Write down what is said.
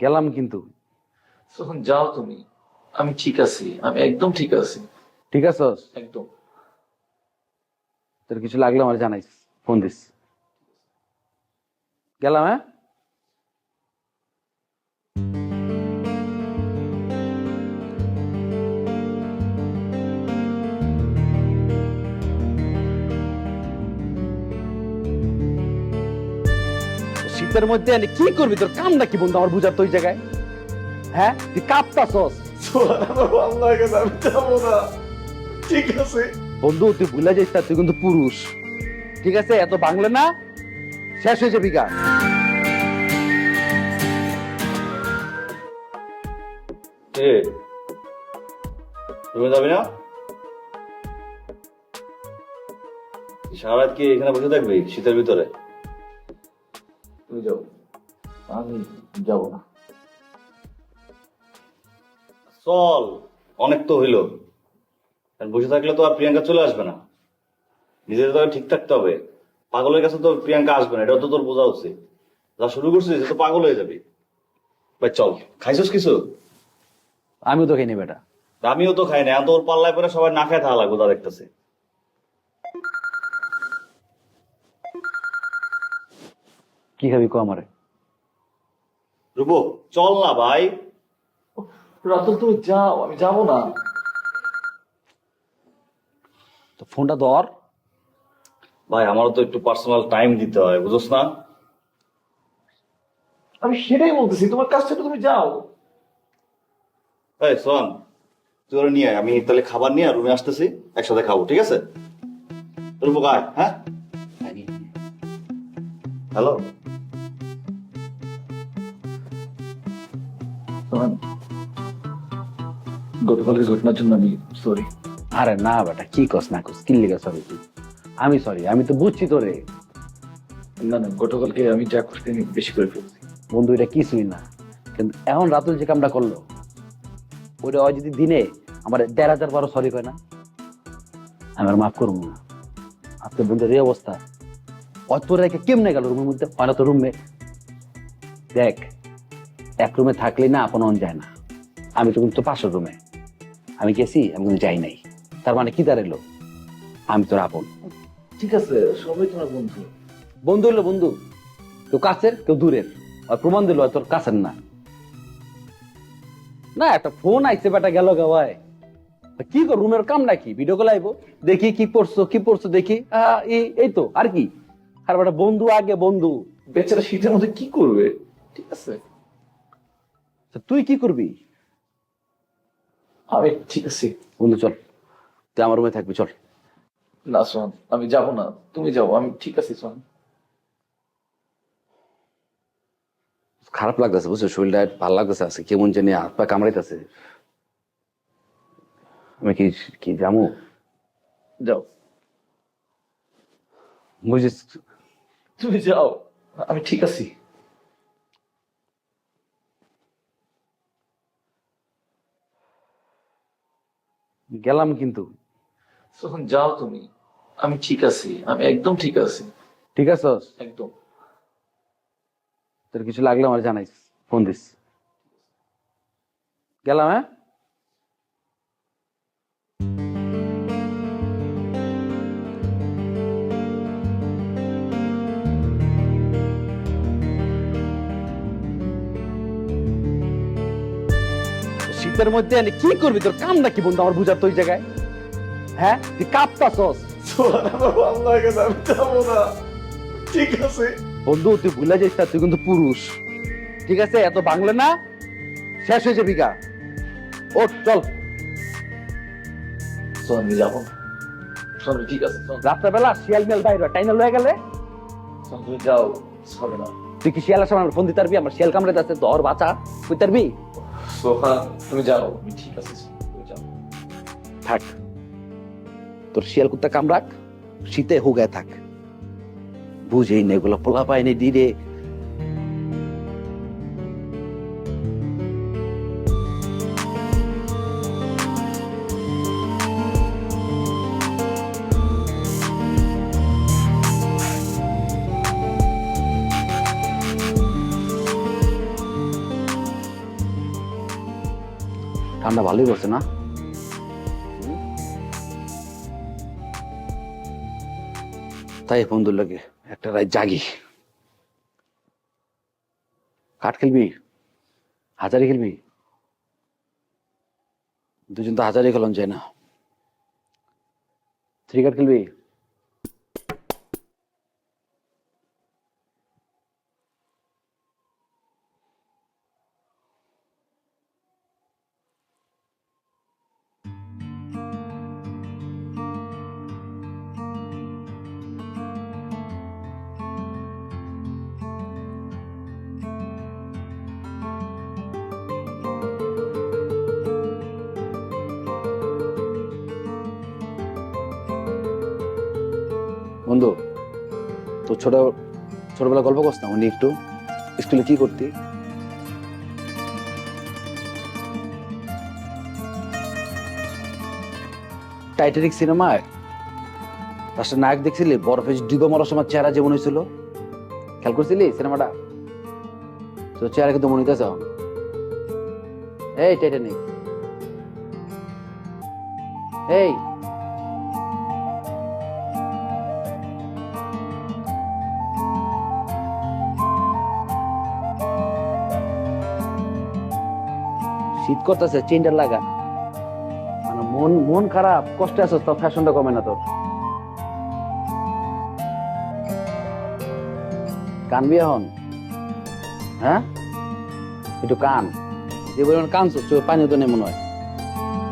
গেলাম কিন্তু। তখন যাও তুমি। আমি ঠিক আছি আমি একদম ঠিক আছি। ঠিক আছে একদম। তোর কিছু লাগলে আমার জানাইস ফোন দিস। গেলাম হ্যাঁ? শীতের মধ্যে এনে কি করবি? তোর কাম নাকি বন্ধু? আমার বুঝার তো ওই জায়গায়। হ্যাঁ? তুই যাব না। ঠিক আছে। বন্ধু তুই ভুলে যাইস না, তুই কিন্তু পুরুষ। ঠিক আছে? এত বাংলা না? শেষ হয়ে যাবি তুমি যাবি না? সারা রাত কি এখানে বসে থাকবি শীতের ভিতরে? তুমি যাও। আমি যাব না। চল অনেক তো হইল। বসে থাকলে তো আর প্রিয়াঙ্কা চলে আসবে না। নিজের তো ঠিক থাকতে হবে। পাগলের কাছে তো প্রিয়াঙ্কা আসবে না এটাও তো তোর বোঝা উচিত। যা শুরু করছিস তো পাগল হয়ে যাবি। ভাই চল। খাইছিস কিছু? আমিও তো খেয়ে বেটা। আমিও তো খাই না এখন তোর পাল্লায় পরে সবাই না খায় থাকা লাগবে তা দেখতেছে। কি খাবি কো আমারে? রূপো চল না ভাই। রাতুল তুমি যাও আমি যাব না। তো ফোনটা ধর। ভাই আমারও তো একটু পার্সোনাল টাইম দিতে হয় বুঝোস না? আমি সেটাই বলতেছি তোমার কাছ থেকে তুমি যাও। এই শোন তুই ওরা নিয়ে আয়। আমি তাহলে খাবার নিয়ে রুমে আসতেছি একসাথে খাব ঠিক আছে? রূপক আয় হ্যাঁ? হ্যালো? গতকালকের ঘটনার জন্য আমি সরি আরে না বেটা কি কস না কস কি লিগা সরি আমি সরি আমি তো বুঝছি তোরে। না না গতকালকে আমি যা করতে বেশি করে ফেলছি বন্ধু এটা কিছুই না? কিন্তু এখন রাতুল যে কামটা করল ওটা হয় যদি দিনে আমার দেড় হাজার বারো সরি কয় না? আমি আর মাফ করব না। আজকে বন্ধুর এই অবস্থা। অত রেখে কেমনে গেল রুমের মধ্যে? হয় না তো রুমে? দেখ এক রুমে থাকলে না আপন অন যায় না। আমি তো কিন্তু পাশের রুমে। আমি গেছি আমি কিন্তু যাই নাই। তার মানে কি দাঁড়াল আমি তোর আপন। ঠিক আছে সবাই তোমার বন্ধু। বন্ধু হলো বন্ধু। কেউ কাছের কেউ দূরের। আর প্রমাণ দিল তোর কাছের না। না একটা ফোন আইছে বেটা গেল গাওয়ায় কি কর রুমের কাম নাকি? ভিডিও কল আইবো। দেখি কি পড়ছো কি পড়ছো দেখি। এই- তো আর কি? আর বেটা বন্ধু আগে বন্ধু। বেচারা শীতের মধ্যে কি করবে? ঠিক আছে। তুই কি করবি? আমি ঠিক আছে। বন্ধু চল। তুই আমার রুমে থাকবি চল। না সোহান আমি যাব না। তুমি যাও আমি ঠিক আছি সোহান। খারাপ লাগতেছে বুঝছ? শরীরটা ভালো লাগতেছে আছে কেমন জানি হাত পা কামড়াইতেছে। আমি কি কি জামু যাও। বুঝিস তুমি যাও আমি ঠিক আছি। গেলাম কিন্তু। তখন যাও তুমি। আমি ঠিক আছি আমি একদম ঠিক আছি। ঠিক আছে? একদম। তোর কিছু লাগলে আমার জানাইস ফোন দিস। গেলাম হ্যাঁ? শীতের মধ্যে এনে কি করবি? তোর কাম নাকি বন্ধু? আমার বুঝার তো ওই জায়গায়। হ্যাঁ? তুই কাঁপতাছস। যাব না। ঠিক আছে। বন্ধু তুই ভুলে যাইস না, তুই কিন্তু পুরুষ। ঠিক আছে? এত বাংলা না? শেষ হয়ে যাবি গা ও চল আমি যাব। ঠিক আছে রাত্রেবেলা শিয়াল মেল বাইরে টাইনা লয়ে গেলে? তুমি যাও হবে না। তুই কি শিয়ালের ফোন দিতে পারবি? আমার শিয়াল কামড়ে আছে দর বাঁচা বুঝতে পারবি? সোহান তুমি যাও। আমি ঠিক আছে তুমি যাও। থাক। তোর শিয়াল কুত্তা কামড়াক শীতে হুগায় থাক। বুঝেই না এগুলো পোলা পায়নি দিরে ঠান্ডা ভালোই করছে না? তাই বন্ধুর লাগে একটা রায় জাগি। কাঠ খেলবি? হাজারি খেলবি? দুজন তো হাজারি খেলন যায় না। থ্রি কাঠ খেলবি? বন্ধু তো ছোট ছোটবেলা গল্প করতাম উনি একটু। স্কুলে কি করতি? টাইটানিক সিনেমায় লাস্টে নায়ক দেখছিলি? বরফে ডুবে মরার সময় চেহারা যেমন হয়েছিল। খেয়াল করছিলি সিনেমাটা? তো চেহারা কিন্তু মনে হইতেছে এই টাইটানিক। এই শীত করতেছে, চিন্তার লাগা মানে মন মন খারাপ, কষ্ট আছে, তো ফ্যাশনটা কমে না তোর। কানবি এখন হ্যাঁ? একটু কান। যে পরিমাণ কানছো চোখ পানি তো নেই মনে হয়